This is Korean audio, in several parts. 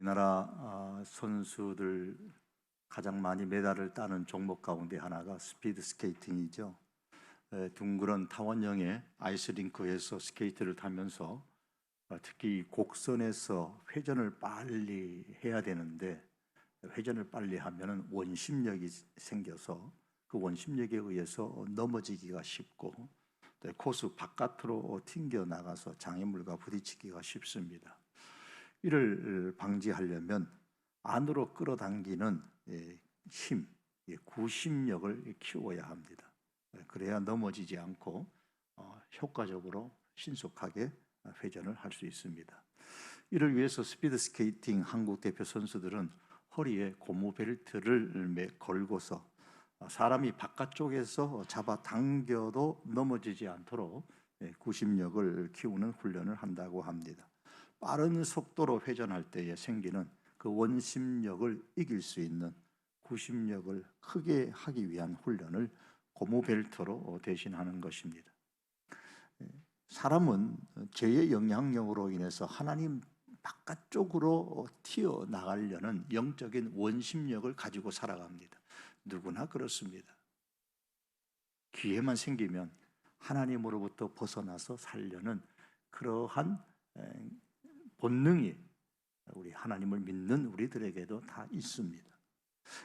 우리나라 아, 선수들 가장 많이 메달을 따는 종목 가운데 하나가 스피드 스케이팅이죠. 에, 둥그런 타원형의 아이스링크에서 스케이트를 타면서 아, 특히 곡선에서 회전을 빨리 해야 되는데 회전을 빨리 하면은 원심력이 생겨서 그 원심력에 의해서 넘어지기가 쉽고 또 코스 바깥으로 튕겨 나가서 장애물과 부딪히기가 쉽습니다. 이를 방지하려면 안으로 끌어당기는 예, 힘, 예, 구심력을 키워야 합니다. 예, 그래야 넘어지지 않고 어, 효과적으로 신속하게 회전을 할 수 있습니다. 이를 위해서 스피드 스케이팅 한국 대표 선수들은 허리에 고무 벨트를 매 걸고서 사람이 바깥쪽에서 잡아 당겨도 넘어지지 않도록 예, 구심력을 키우는 훈련을 한다고 합니다. 빠른 속도로 회전할 때에 생기는 그 원심력을 이길 수 있는 구심력을 크게 하기 위한 훈련을 고무 벨트로 대신하는 것입니다. 예, 사람은 죄의 영향력으로 인해서 하나님 바깥쪽으로 튀어 나가려는 영적인 원심력을 가지고 살아갑니다. 누구나 그렇습니다. 기회만 생기면 하나님으로부터 벗어나서 살려는 그러한 본능이 우리 하나님을 믿는 우리들에게도 다 있습니다.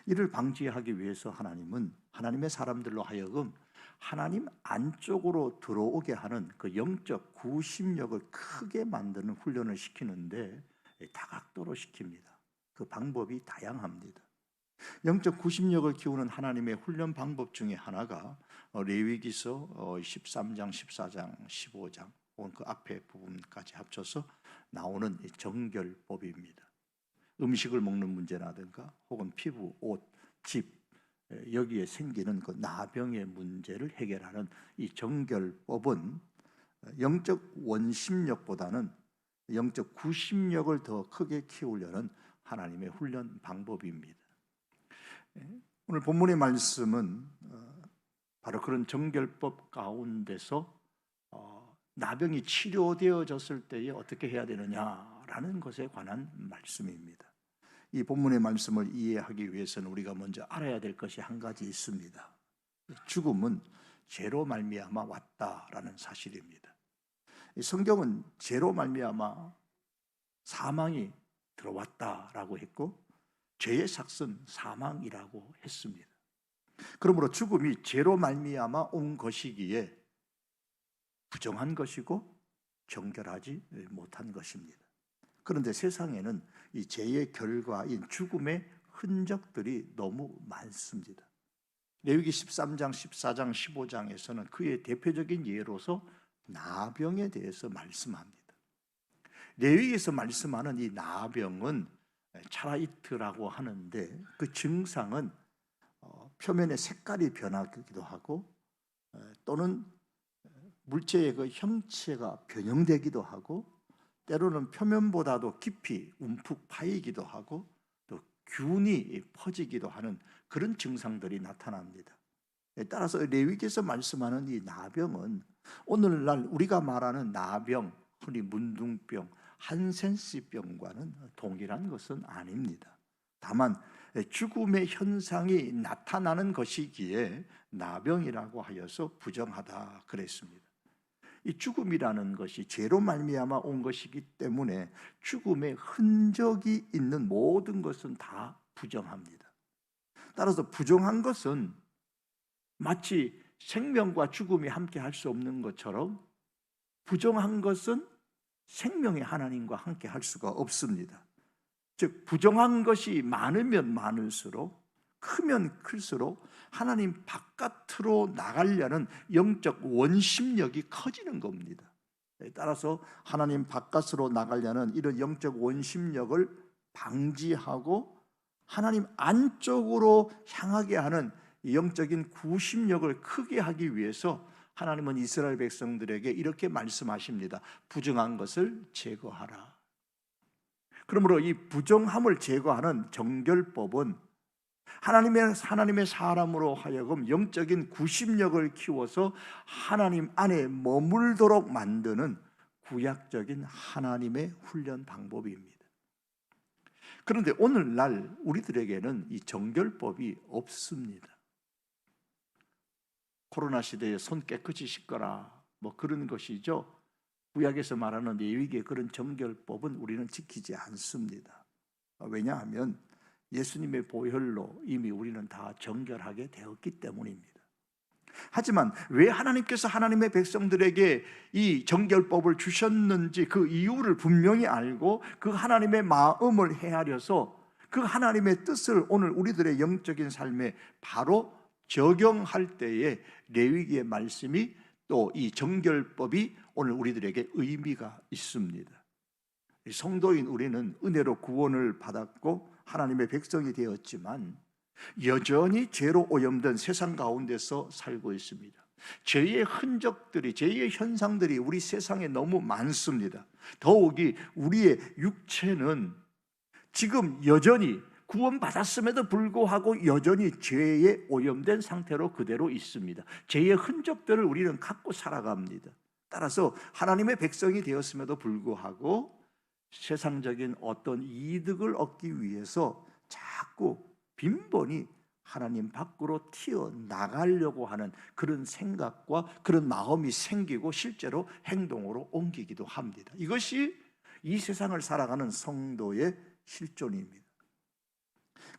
이를 방지하기 위해서 하나님은 하나님의 사람들로 하여금 하나님 안쪽으로 들어오게 하는 그 영적 구심력을 크게 만드는 훈련을 시키는데 다각도로 시킵니다. 그 방법이 다양합니다. 영적 구심력을 키우는 하나님의 훈련 방법 중에 하나가 어, 레위기서 13장, 14장, 15장 혹은 그 앞에 부분까지 합쳐서 나오는 정결법입니다. 음식을 먹는 문제라든가 혹은 피부, 옷, 집 여기에 생기는 그 나병의 문제를 해결하는 이 정결법은 영적 원심력보다는 영적 구심력을 더 크게 키우려는 하나님의 훈련 방법입니다. 오늘 본문의 말씀은 어, 바로 그런 정결법 가운데서 어, 나병이 치료되어졌을 때에 어떻게 해야 되느냐라는 것에 관한 말씀입니다. 이 본문의 말씀을 이해하기 위해서는 우리가 먼저 알아야 될 것이 한 가지 있습니다. 죽음은 죄로 말미암아 왔다라는 사실입니다. 성경은 죄로 말미암아 사망이 들어왔다라고 했고 죄의 삭은 사망이라고 했습니다. 그러므로 죽음이 죄로 말미암아 온 것이기에 부정한 것이고 정결하지 못한 것입니다. 그런데 세상에는 이 죄의 결과인 죽음의 흔적들이 너무 많습니다. 레위기 13장, 14장, 15장에서는 그의 대표적인 예로서 나병에 대해서 말씀합니다. 레위기에서 말씀하는 이 나병은 차라이트라고 하는데 그 증상은 어, 표면의 색깔이 변하기도 하고 또는 물체의 그 형체가 변형되기도 하고 때로는 표면보다도 깊이 움푹 파이기도 하고 또 균이 퍼지기도 하는 그런 증상들이 나타납니다. 따라서 레위기에서 말씀하는 이 나병은 오늘날 우리가 말하는 나병, 흔히 문둥병, 한센시병과는 동일한 것은 아닙니다. 다만 죽음의 현상이 나타나는 것이기에 나병이라고 하여서 부정하다 그랬습니다. 이 죽음이라는 것이 죄로 말미암아 온 것이기 때문에 죽음의 흔적이 있는 모든 것은 다 부정합니다. 따라서 부정한 것은 마치 생명과 죽음이 함께 할 수 없는 것처럼 부정한 것은 생명의 하나님과 함께 할 수가 없습니다. 즉 부정한 것이 많으면 많을수록 크면 클수록 하나님 바깥으로 나가려는 영적 원심력이 커지는 겁니다. 따라서 하나님 바깥으로 나가려는 이런 영적 원심력을 방지하고 하나님 안쪽으로 향하게 하는 영적인 구심력을 크게 하기 위해서 하나님은 이스라엘 백성들에게 이렇게 말씀하십니다. 부정한 것을 제거하라. 그러므로 이 부정함을 제거하는 정결법은 하나님의 하나님의 사람으로 하여금 영적인 구심력을 키워서 하나님 안에 머물도록 만드는 구약적인 하나님의 훈련 방법입니다. 그런데 오늘날 우리들에게는 이 정결법이 없습니다. 코로나 시대에 손 깨끗이 씻거라 뭐 그런 것이죠. 구약에서 말하는 레위기의 그런 정결법은 우리는 지키지 않습니다. 왜냐하면 예수님의 보혈로 이미 우리는 다 정결하게 되었기 때문입니다. 하지만 왜 하나님께서 하나님의 백성들에게 이 정결법을 주셨는지 그 이유를 분명히 알고 그 하나님의 마음을 헤아려서 그 하나님의 뜻을 오늘 우리들의 영적인 삶에 바로 적용할 때에 레위기의 말씀이 또 이 정결법이 오늘 우리들에게 의미가 있습니다. 성도인 우리는 은혜로 구원을 받았고 하나님의 백성이 되었지만 여전히 죄로 오염된 세상 가운데서 살고 있습니다. 죄의 흔적들이, 죄의 현상들이 우리 세상에 너무 많습니다. 더욱이 우리의 육체는 지금 여전히 구원받았음에도 불구하고 여전히 죄에 오염된 상태로 그대로 있습니다. 죄의 흔적들을 우리는 갖고 살아갑니다. 따라서 하나님의 백성이 되었음에도 불구하고 세상적인 어떤 이득을 얻기 위해서 자꾸 빈번히 하나님 밖으로 튀어 나가려고 하는 그런 생각과 그런 마음이 생기고 실제로 행동으로 옮기기도 합니다. 이것이 이 세상을 살아가는 성도의 실존입니다.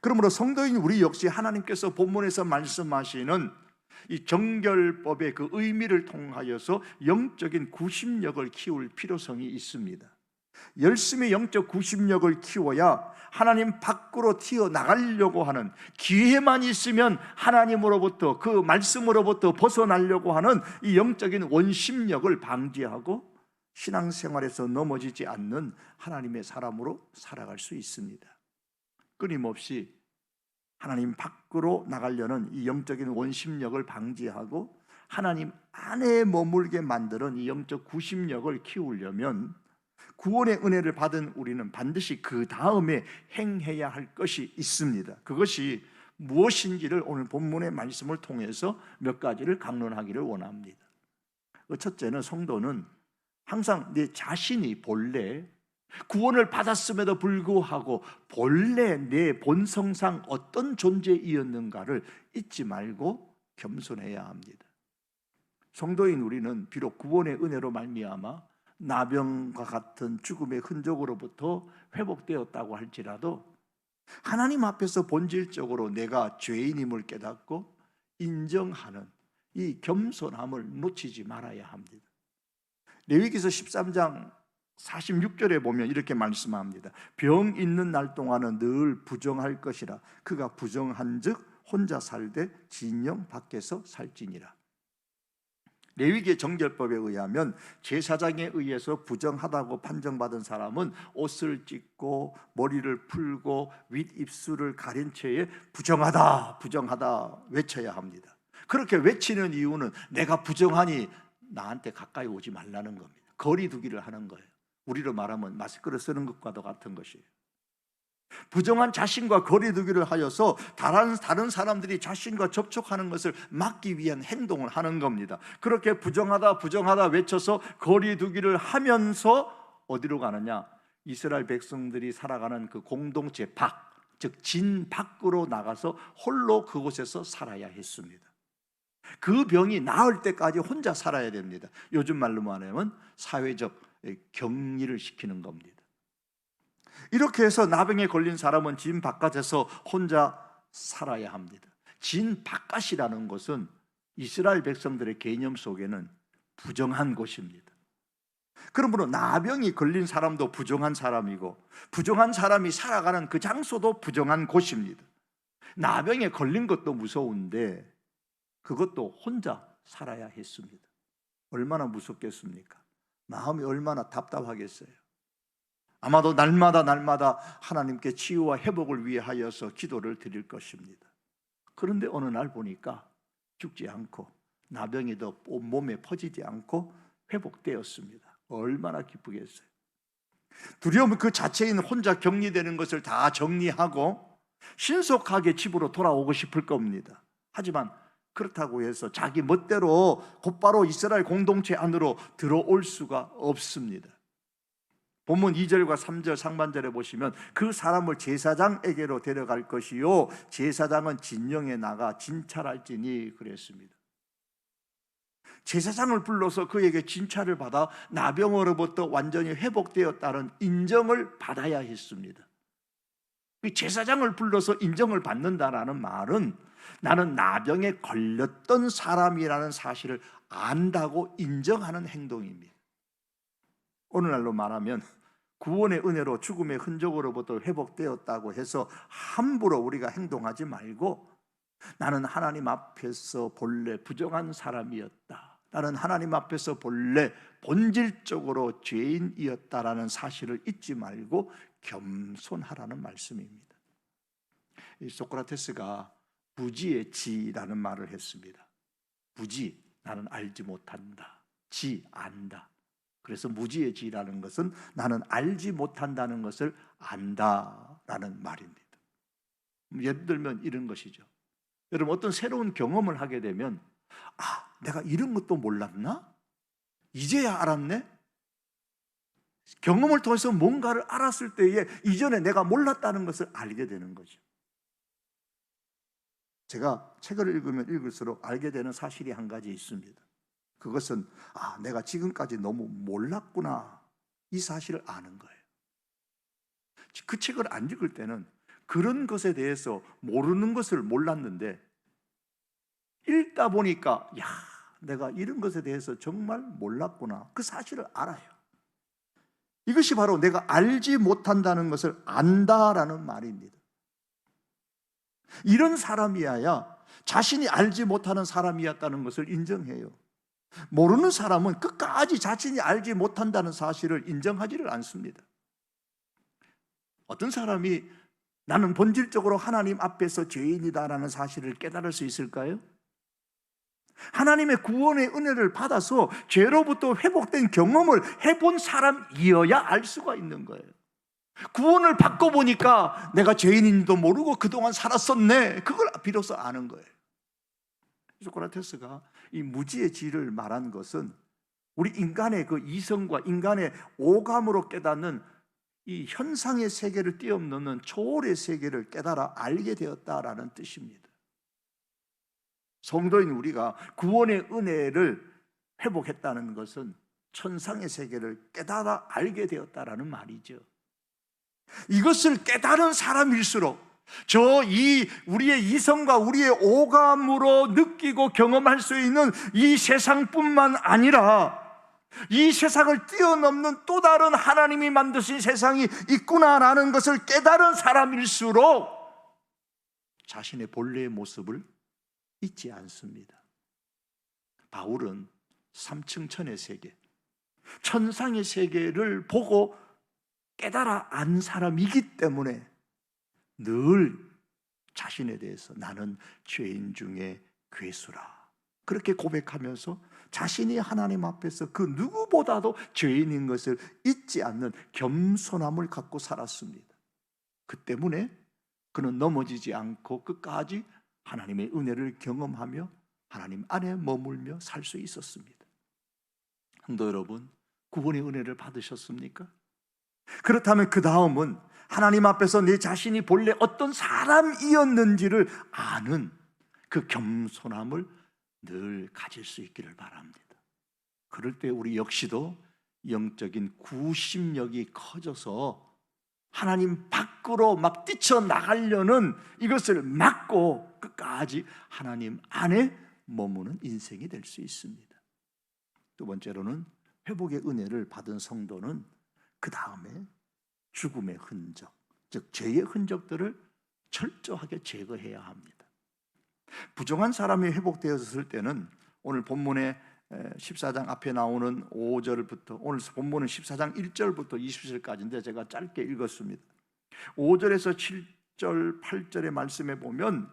그러므로 성도인 우리 역시 하나님께서 본문에서 말씀하시는 이 정결법의 그 의미를 통하여서 영적인 구심력을 키울 필요성이 있습니다. 열심히 영적 구심력을 키워야 하나님 밖으로 튀어 나가려고 하는 기회만 있으면 하나님으로부터 그 말씀으로부터 벗어나려고 하는 이 영적인 원심력을 방지하고 신앙생활에서 넘어지지 않는 하나님의 사람으로 살아갈 수 있습니다. 끊임없이 하나님 밖으로 나가려는 이 영적인 원심력을 방지하고 하나님 안에 머물게 만드는 이 영적 구심력을 키우려면 구원의 은혜를 받은 우리는 반드시 그 다음에 행해야 할 것이 있습니다. 그것이 무엇인지를 오늘 본문의 말씀을 통해서 몇 가지를 강론하기를 원합니다. 그 첫째는 성도는 항상 내 자신이 본래 구원을 받았음에도 불구하고 본래 내 본성상 어떤 존재이었는가를 잊지 말고 겸손해야 합니다. 성도인 우리는 비록 구원의 은혜로 말미암아 나병과 같은 죽음의 흔적으로부터 회복되었다고 할지라도 하나님 앞에서 본질적으로 내가 죄인임을 깨닫고 인정하는 이 겸손함을 놓치지 말아야 합니다. 레위기서 13장 46절에 보면 이렇게 말씀합니다. 병 있는 날 동안은 늘 부정할 것이라 그가 부정한즉 혼자 살되 진영 밖에서 살지니라. 레위기의 정결법에 의하면 제사장에 의해서 부정하다고 판정받은 사람은 옷을 찢고 머리를 풀고 윗입술을 가린 채에 부정하다 부정하다 외쳐야 합니다. 그렇게 외치는 이유는 내가 부정하니 나한테 가까이 오지 말라는 겁니다. 거리 두기를 하는 거예요. 우리로 말하면 마스크를 쓰는 것과도 같은 것이에요. 부정한 자신과 거리두기를 하여서 다른, 다른 사람들이 자신과 접촉하는 것을 막기 위한 행동을 하는 겁니다. 그렇게 부정하다, 부정하다 외쳐서 거리두기를 하면서 어디로 가느냐? 이스라엘 백성들이 살아가는 그 공동체 밖, 즉, 진 밖으로 나가서 홀로 그곳에서 살아야 했습니다. 그 병이 나을 때까지 혼자 살아야 됩니다. 요즘 말로 말하면 사회적 격리를 시키는 겁니다. 이렇게 해서 나병에 걸린 사람은 진 바깥에서 혼자 살아야 합니다. 진 바깥이라는 것은 이스라엘 백성들의 개념 속에는 부정한 곳입니다. 그러므로 나병이 걸린 사람도 부정한 사람이고 부정한 사람이 살아가는 그 장소도 부정한 곳입니다. 나병에 걸린 것도 무서운데 그것도 혼자 살아야 했습니다. 얼마나 무섭겠습니까? 마음이 얼마나 답답하겠어요. 아마도 날마다 날마다 하나님께 치유와 회복을 위하여서 기도를 드릴 것입니다. 그런데 어느 날 보니까 죽지 않고 나병이 더 몸에 퍼지지 않고 회복되었습니다. 얼마나 기쁘겠어요. 두려움 그 자체인 혼자 격리되는 것을 다 정리하고 신속하게 집으로 돌아오고 싶을 겁니다. 하지만 그렇다고 해서 자기 멋대로 곧바로 이스라엘 공동체 안으로 들어올 수가 없습니다. 본문 2절과 3절 상반절에 보시면 그 사람을 제사장에게로 데려갈 것이요 제사장은 진영에 나가 진찰할지니 그랬습니다. 제사장을 불러서 그에게 진찰을 받아 나병으로부터 완전히 회복되었다는 인정을 받아야 했습니다. 그 제사장을 불러서 인정을 받는다라는 말은 나는 나병에 걸렸던 사람이라는 사실을 안다고 인정하는 행동입니다. 오늘날로 말하면 구원의 은혜로 죽음의 흔적으로부터 회복되었다고 해서 함부로 우리가 행동하지 말고 나는 하나님 앞에서 본래 부정한 사람이었다. 나는 하나님 앞에서 본래 본질적으로 죄인이었다라는 사실을 잊지 말고 겸손하라는 말씀입니다. 이 소크라테스가 부지의 지라는 말을 했습니다. 부지 나는 알지 못한다. 지 안다. 그래서 무지의 지라는 것은 나는 알지 못한다는 것을 안다라는 말입니다. 예를 들면 이런 것이죠. 여러분 어떤 새로운 경험을 하게 되면 아, 내가 이런 것도 몰랐나? 이제야 알았네? 경험을 통해서 뭔가를 알았을 때에 이전에 내가 몰랐다는 것을 알게 되는 거죠. 제가 책을 읽으면 읽을수록 알게 되는 사실이 한 가지 있습니다. 그것은 아, 내가 지금까지 너무 몰랐구나. 이 사실을 아는 거예요. 그 책을 안 읽을 때는 그런 것에 대해서 모르는 것을 몰랐는데 읽다 보니까 야, 내가 이런 것에 대해서 정말 몰랐구나. 그 사실을 알아요. 이것이 바로 내가 알지 못한다는 것을 안다라는 말입니다. 이런 사람이야야 자신이 알지 못하는 사람이었다는 것을 인정해요. 모르는 사람은 끝까지 자신이 알지 못한다는 사실을 인정하지를 않습니다. 어떤 사람이 나는 본질적으로 하나님 앞에서 죄인이다라는 사실을 깨달을 수 있을까요? 하나님의 구원의 은혜를 받아서 죄로부터 회복된 경험을 해본 사람이어야 알 수가 있는 거예요. 구원을 받고 보니까 내가 죄인인지도 모르고 그동안 살았었네. 그걸 비로소 아는 거예요. 소크라테스가 이 무지의 지를 말한 것은 우리 인간의 그 이성과 인간의 오감으로 깨닫는 이 현상의 세계를 뛰어넘는 초월의 세계를 깨달아 알게 되었다라는 뜻입니다. 성도인 우리가 구원의 은혜를 회복했다는 것은 천상의 세계를 깨달아 알게 되었다라는 말이죠. 이것을 깨달은 사람일수록 저 이 우리의 이성과 우리의 오감으로 느끼고 경험할 수 있는 이 세상뿐만 아니라 이 세상을 뛰어넘는 또 다른 하나님이 만드신 세상이 있구나라는 것을 깨달은 사람일수록 자신의 본래의 모습을 잊지 않습니다. 바울은 삼층천의 세계, 천상의 세계를 보고 깨달아 안 사람이기 때문에 늘 자신에 대해서 나는 죄인 중에 괴수라. 그렇게 고백하면서 자신이 하나님 앞에서 그 누구보다도 죄인인 것을 잊지 않는 겸손함을 갖고 살았습니다. 그 때문에 그는 넘어지지 않고 끝까지 하나님의 은혜를 경험하며 하나님 안에 머물며 살 수 있었습니다. 성도 여러분, 구원의 은혜를 받으셨습니까? 그렇다면 그 다음은 하나님 앞에서 내 자신이 본래 어떤 사람이었는지를 아는 그 겸손함을 늘 가질 수 있기를 바랍니다. 그럴 때 우리 역시도 영적인 구심력이 커져서 하나님 밖으로 막 뛰쳐나가려는 이것을 막고 끝까지 하나님 안에 머무는 인생이 될 수 있습니다. 두 번째로는 회복의 은혜를 받은 성도는 그 다음에 죽음의 흔적, 즉 죄의 흔적들을 철저하게 제거해야 합니다. 부정한 사람이 회복되었을 때는 오늘 본문의 14장 앞에 나오는 5절부터 오늘 본문은 14장 1절부터 20절까지인데 제가 짧게 읽었습니다. 5절에서 7절, 8절의 말씀에 보면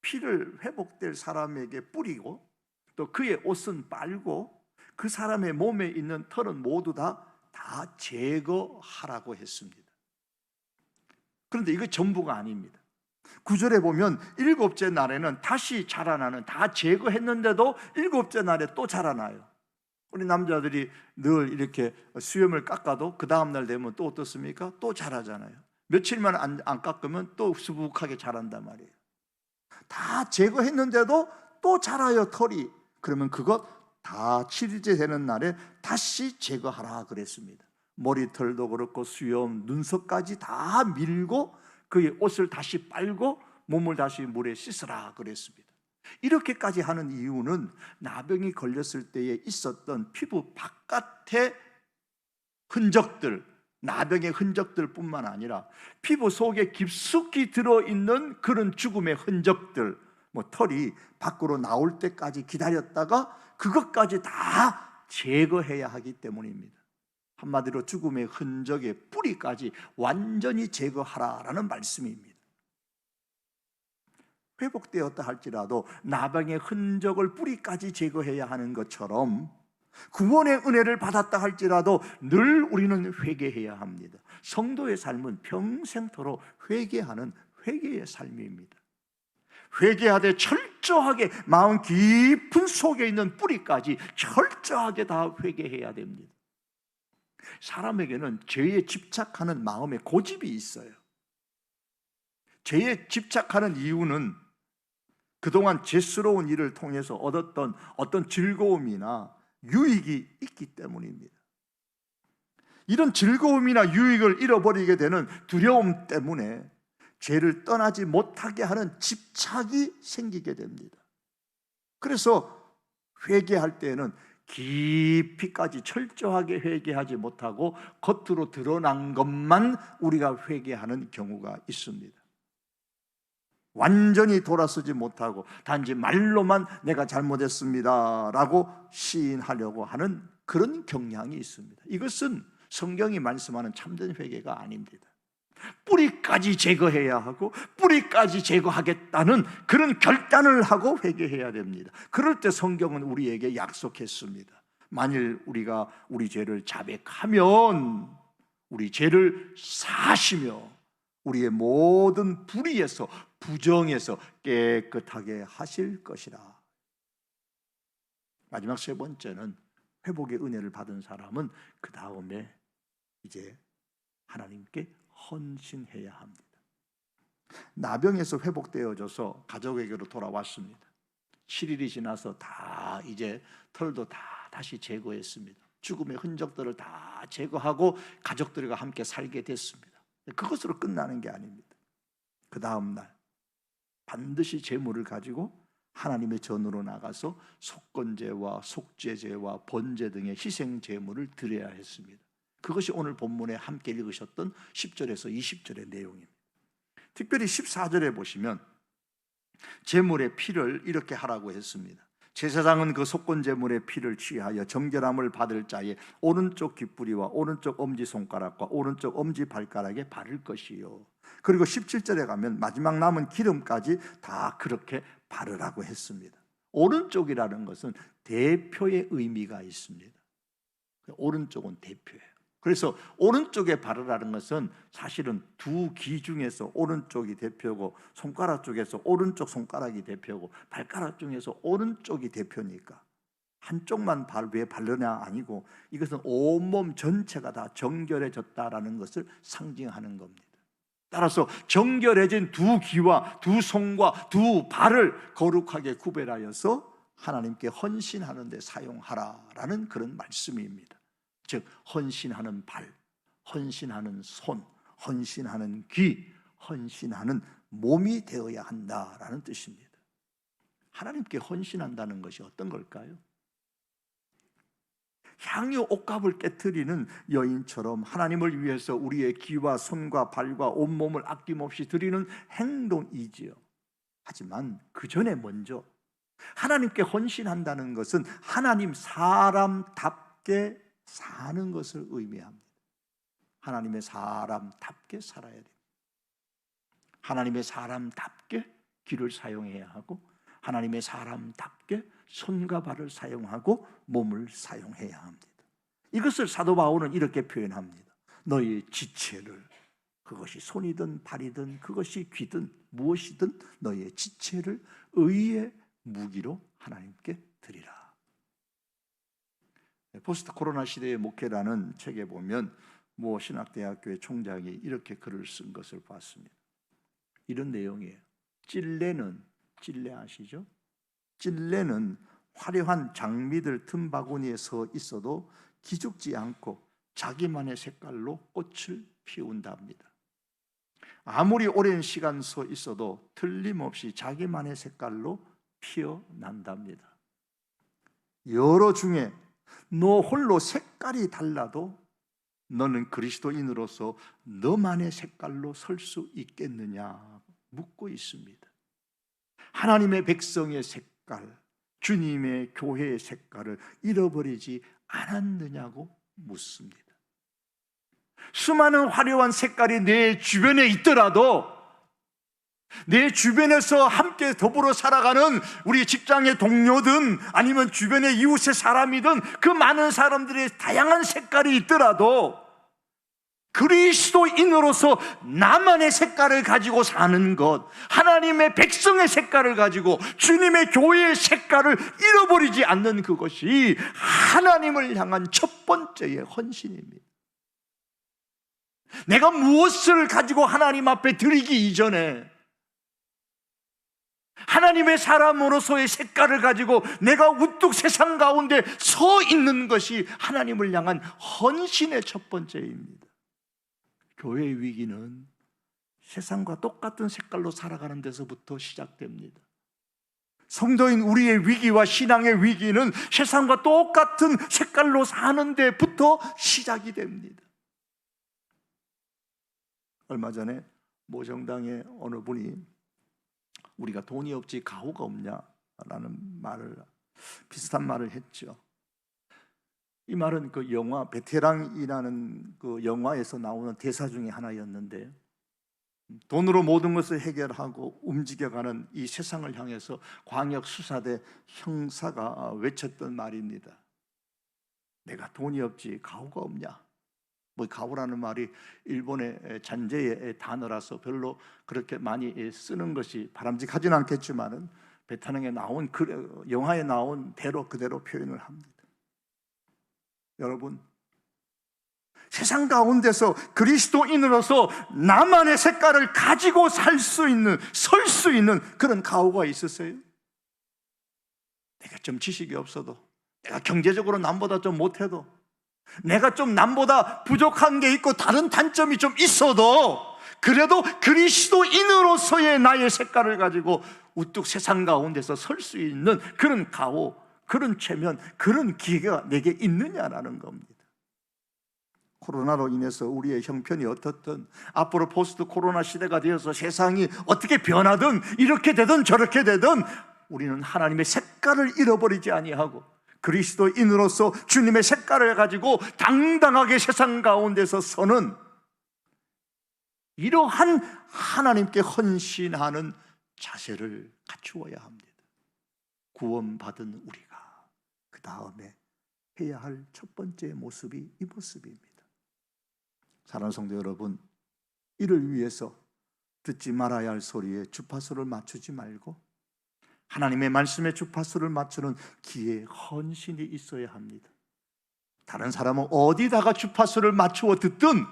피를 회복될 사람에게 뿌리고 또 그의 옷은 빨고 그 사람의 몸에 있는 털은 모두 다 다 제거하라고 했습니다. 그런데 이거 전부가 아닙니다. 구절에 보면 일곱째 날에는 다시 자라나는 다 제거했는데도 일곱째 날에 또 자라나요. 우리 남자들이 늘 이렇게 수염을 깎아도 그 다음 날 되면 또 어떻습니까? 또 자라잖아요. 며칠만 안, 안 깎으면 또 수북하게 자란단 말이에요. 다 제거했는데도 또 자라요, 털이. 그러면 그것 다 7일째 되는 날에 다시 제거하라 그랬습니다. 머리털도 그렇고 수염, 눈썹까지 다 밀고 그의 옷을 다시 빨고 몸을 다시 물에 씻으라 그랬습니다. 이렇게까지 하는 이유는 나병이 걸렸을 때에 있었던 피부 바깥의 흔적들, 나병의 흔적들 뿐만 아니라 피부 속에 깊숙이 들어 있는 그런 죽음의 흔적들, 뭐 털이 밖으로 나올 때까지 기다렸다가 그것까지 다 제거해야 하기 때문입니다. 한마디로 죽음의 흔적의 뿌리까지 완전히 제거하라라는 말씀입니다. 회복되었다 할지라도 나병의 흔적을 뿌리까지 제거해야 하는 것처럼 구원의 은혜를 받았다 할지라도 늘 우리는 회개해야 합니다. 성도의 삶은 평생토록 회개하는 회개의 삶입니다. 회개하되 철저하게 마음 깊은 속에 있는 뿌리까지 철저하게 다 회개해야 됩니다. 사람에게는 죄에 집착하는 마음의 고집이 있어요. 죄에 집착하는 이유는 그동안 죄스러운 일을 통해서 얻었던 어떤 즐거움이나 유익이 있기 때문입니다. 이런 즐거움이나 유익을 잃어버리게 되는 두려움 때문에 죄를 떠나지 못하게 하는 집착이 생기게 됩니다. 그래서 회개할 때에는 깊이까지 철저하게 회개하지 못하고 겉으로 드러난 것만 우리가 회개하는 경우가 있습니다. 완전히 돌아서지 못하고 단지 말로만 내가 잘못했습니다라고 시인하려고 하는 그런 경향이 있습니다. 이것은 성경이 말씀하는 참된 회개가 아닙니다. 뿌리까지 제거해야 하고 뿌리까지 제거하겠다는 그런 결단을 하고 회개해야 됩니다. 그럴 때 성경은 우리에게 약속했습니다. 만일 우리가 우리 죄를 자백하면 우리 죄를 사시며 우리의 모든 불의에서 부정에서 깨끗하게 하실 것이라. 마지막 세 번째는 회복의 은혜를 받은 사람은 그 다음에 이제 하나님께 헌신해야 합니다. 나병에서 회복되어져서 가족에게로 돌아왔습니다. 7일이 지나서 다 이제 털도 다 다시 제거했습니다. 죽음의 흔적들을 다 제거하고 가족들과 함께 살게 됐습니다. 그것으로 끝나는 게 아닙니다. 그 다음 날 반드시 제물을 가지고 하나님의 전으로 나가서 속건제와 속죄제와 번제 등의 희생 제물을 드려야 했습니다. 그것이 오늘 본문에 함께 읽으셨던 10절에서 20절의 내용입니다. 특별히 14절에 보시면 제물의 피를 이렇게 하라고 했습니다. 제사장은 그 속건 제물의 피를 취하여 정결함을 받을 자의 오른쪽 귓부리와 오른쪽 엄지 손가락과 오른쪽 엄지 발가락에 바를 것이요. 그리고 17절에 가면 마지막 남은 기름까지 다 그렇게 바르라고 했습니다. 오른쪽이라는 것은 대표의 의미가 있습니다. 오른쪽은 대표예요. 그래서 오른쪽에 바르라는 것은 사실은 두 귀 중에서 오른쪽이 대표고 손가락 쪽에서 오른쪽 손가락이 대표고 발가락 중에서 오른쪽이 대표니까 한쪽만 발, 왜 바르냐 아니고 이것은 온몸 전체가 다 정결해졌다라는 것을 상징하는 겁니다. 따라서 정결해진 두 귀와 두 손과 두 발을 거룩하게 구별하여서 하나님께 헌신하는 데 사용하라라는 그런 말씀입니다. 즉 헌신하는 발, 헌신하는 손, 헌신하는 귀, 헌신하는 몸이 되어야 한다라는 뜻입니다. 하나님께 헌신한다는 것이 어떤 걸까요? 향유 옥합을 깨뜨리는 여인처럼 하나님을 위해서 우리의 귀와 손과 발과 온몸을 아낌없이 드리는 행동이지요. 하지만 그 전에 먼저 하나님께 헌신한다는 것은 하나님 사람답게 사는 것을 의미합니다. 하나님의 사람답게 살아야 됩니다. 하나님의 사람답게 귀를 사용해야 하고 하나님의 사람답게 손과 발을 사용하고 몸을 사용해야 합니다. 이것을 사도 바울은 이렇게 표현합니다. 너희 지체를 그것이 손이든 발이든 그것이 귀든 무엇이든 너희의 지체를 의의 무기로 하나님께 드리라. 포스트 코로나 시대의 목회라는 책에 보면 모 신학대학교의 총장이 이렇게 글을 쓴 것을 봤습니다. 이런 내용이에요. 찔레는 찔레 아시죠? 찔레는 화려한 장미들 틈바구니에 서 있어도 기죽지 않고 자기만의 색깔로 꽃을 피운답니다. 아무리 오랜 시간 서 있어도 틀림없이 자기만의 색깔로 피어난답니다. 여러 중에 너 홀로 색깔이 달라도 너는 그리스도인으로서 너만의 색깔로 설 수 있겠느냐 묻고 있습니다. 하나님의 백성의 색깔, 주님의 교회의 색깔을 잃어버리지 않았느냐고 묻습니다. 수많은 화려한 색깔이 내 주변에 있더라도 내 주변에서 함께 더불어 살아가는 우리 직장의 동료든 아니면 주변의 이웃의 사람이든 그 많은 사람들의 다양한 색깔이 있더라도 그리스도인으로서 나만의 색깔을 가지고 사는 것, 하나님의 백성의 색깔을 가지고 주님의 교회의 색깔을 잃어버리지 않는 그것이 하나님을 향한 첫 번째의 헌신입니다. 내가 무엇을 가지고 하나님 앞에 드리기 이전에 하나님의 사람으로서의 색깔을 가지고 내가 우뚝 세상 가운데 서 있는 것이 하나님을 향한 헌신의 첫 번째입니다. 교회의 위기는 세상과 똑같은 색깔로 살아가는 데서부터 시작됩니다. 성도인 우리의 위기와 신앙의 위기는 세상과 똑같은 색깔로 사는 데부터 시작이 됩니다. 얼마 전에 모정당의 어느 분이 우리가 돈이 없지 가오가 없냐라는 말을 비슷한 말을 했죠. 이 말은 그 영화 베테랑이라는 그 영화에서 나오는 대사 중에 하나였는데 돈으로 모든 것을 해결하고 움직여가는 이 세상을 향해서 광역 수사대 형사가 외쳤던 말입니다. 내가 돈이 없지 가오가 없냐? 뭐 가오라는 말이 일본의 잔재의 단어라서 별로 그렇게 많이 쓰는 것이 바람직하지는 않겠지만은 베타능에 나온 그 영화에 나온 대로 그대로 표현을 합니다. 여러분 세상 가운데서 그리스도인으로서 나만의 색깔을 가지고 살 수 있는 설 수 있는 그런 가오가 있으세요? 내가 좀 지식이 없어도 내가 경제적으로 남보다 좀 못해도 내가 좀 남보다 부족한 게 있고 다른 단점이 좀 있어도 그래도 그리스도인으로서의 나의 색깔을 가지고 우뚝 세상 가운데서 설 수 있는 그런 가오, 그런 체면, 그런 기회가 내게 있느냐라는 겁니다. 코로나로 인해서 우리의 형편이 어떻든 앞으로 포스트 코로나 시대가 되어서 세상이 어떻게 변하든 이렇게 되든 저렇게 되든 우리는 하나님의 색깔을 잃어버리지 아니하고 그리스도인으로서 주님의 색깔을 가지고 당당하게 세상 가운데서 서는 이러한 하나님께 헌신하는 자세를 갖추어야 합니다. 구원받은 우리가 그 다음에 해야 할 첫 번째 모습이 이 모습입니다. 사랑하는 성도 여러분, 이를 위해서 듣지 말아야 할 소리에 주파수를 맞추지 말고 하나님의 말씀에 주파수를 맞추는 기회 헌신이 있어야 합니다. 다른 사람은 어디다가 주파수를 맞추어 듣든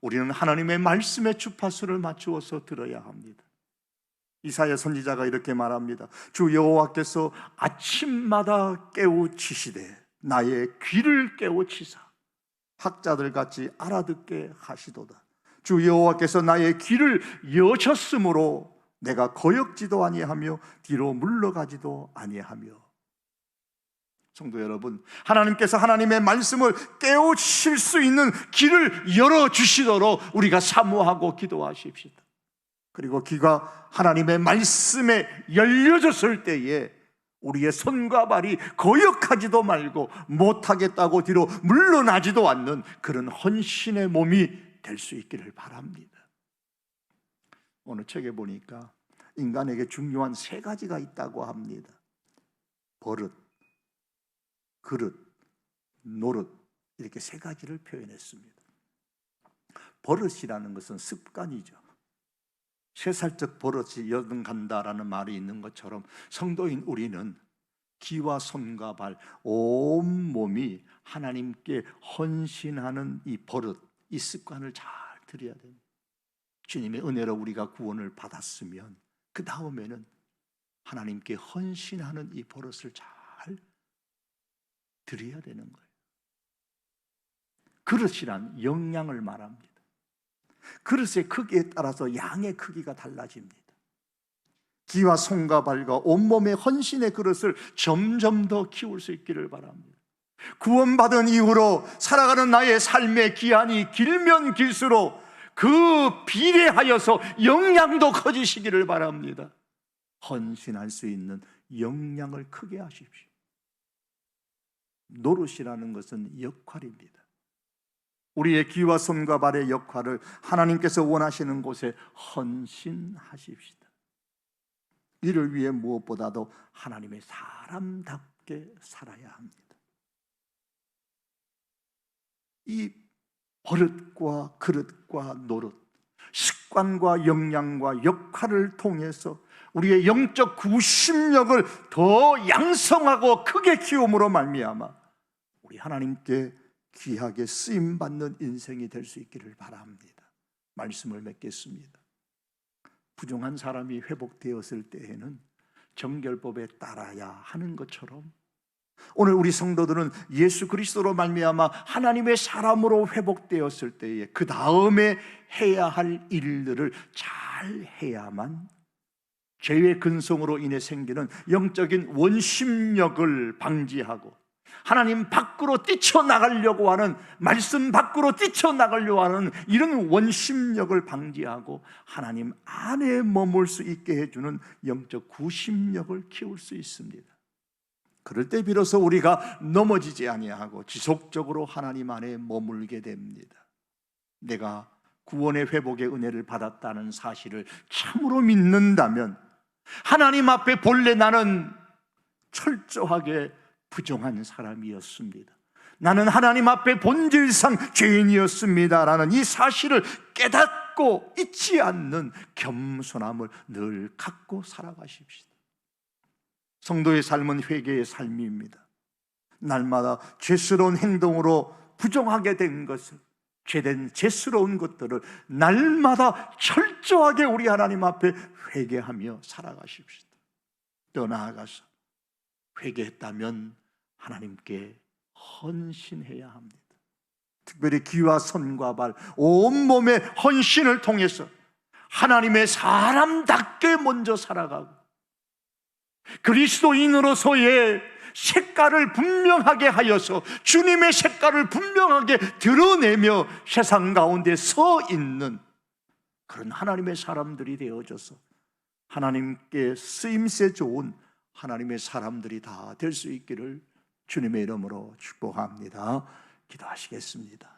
우리는 하나님의 말씀에 주파수를 맞추어서 들어야 합니다. 이사야 선지자가 이렇게 말합니다. 주 여호와께서 아침마다 깨우치시되 나의 귀를 깨우치사 학자들 같이 알아듣게 하시도다. 주 여호와께서 나의 귀를 여셨으므로 내가 거역지도 아니하며 뒤로 물러가지도 아니하며 성도 여러분 하나님께서 하나님의 말씀을 깨우칠 수 있는 길을 열어 주시도록 우리가 사모하고 기도하십시다. 그리고 귀가 하나님의 말씀에 열려졌을 때에 우리의 손과 발이 거역하지도 말고 못하겠다고 뒤로 물러나지도 않는 그런 헌신의 몸이 될 수 있기를 바랍니다. 오늘 책에 보니까 인간에게 중요한 세 가지가 있다고 합니다. 버릇, 그릇, 노릇 이렇게 세 가지를 표현했습니다. 버릇이라는 것은 습관이죠. 세 살적 버릇이 여든 간다라는 말이 있는 것처럼 성도인 우리는 귀와 손과 발, 온 몸이 하나님께 헌신하는 이 버릇, 이 습관을 잘 들여야 됩니다. 주님의 은혜로 우리가 구원을 받았으면 그 다음에는 하나님께 헌신하는 이 버릇을 잘 드려야 되는 거예요. 그릇이란 영양을 말합니다. 그릇의 크기에 따라서 양의 크기가 달라집니다. 귀와 손과 발과 온몸의 헌신의 그릇을 점점 더 키울 수 있기를 바랍니다. 구원받은 이후로 살아가는 나의 삶의 기한이 길면 길수록 그 비례하여서 영양도 커지시기를 바랍니다. 헌신할 수 있는 영양을 크게 하십시오. 노릇이라는 것은 역할입니다. 우리의 귀와 손과 발의 역할을 하나님께서 원하시는 곳에 헌신하십시다. 이를 위해 무엇보다도 하나님의 사람답게 살아야 합니다. 이 버릇과 그릇과 노릇, 습관과 역량과 역할을 통해서 우리의 영적 구심력을 더 양성하고 크게 키움으로 말미암아 우리 하나님께 귀하게 쓰임 받는 인생이 될 수 있기를 바랍니다. 말씀을 맺겠습니다. 부정한 사람이 회복되었을 때에는 정결법에 따라야 하는 것처럼 오늘 우리 성도들은 예수 그리스도로 말미암아 하나님의 사람으로 회복되었을 때에 그 다음에 해야 할 일들을 잘 해야만 죄의 근성으로 인해 생기는 영적인 원심력을 방지하고 하나님 밖으로 뛰쳐나가려고 하는 말씀 밖으로 뛰쳐나가려고 하는 이런 원심력을 방지하고 하나님 안에 머물 수 있게 해주는 영적 구심력을 키울 수 있습니다. 그럴 때 비로소 우리가 넘어지지 아니하고 지속적으로 하나님 안에 머물게 됩니다. 내가 구원의 회복의 은혜를 받았다는 사실을 참으로 믿는다면 하나님 앞에 본래 나는 철저하게 부정한 사람이었습니다. 나는 하나님 앞에 본질상 죄인이었습니다라는 이 사실을 깨닫고 잊지 않는 겸손함을 늘 갖고 살아가십시다. 성도의 삶은 회개의 삶입니다. 날마다 죄스러운 행동으로 부정하게 된 것을 죄된 죄스러운 것들을 날마다 철저하게 우리 하나님 앞에 회개하며 살아가십시다. 또 나아가서 회개했다면 하나님께 헌신해야 합니다. 특별히 귀와 손과 발, 온몸의 헌신을 통해서 하나님의 사람답게 먼저 살아가고 그리스도인으로서의 색깔을 분명하게 하여서 주님의 색깔을 분명하게 드러내며 세상 가운데 서 있는 그런 하나님의 사람들이 되어져서 하나님께 쓰임새 좋은 하나님의 사람들이 다 될 수 있기를 주님의 이름으로 축복합니다. 기도하시겠습니다.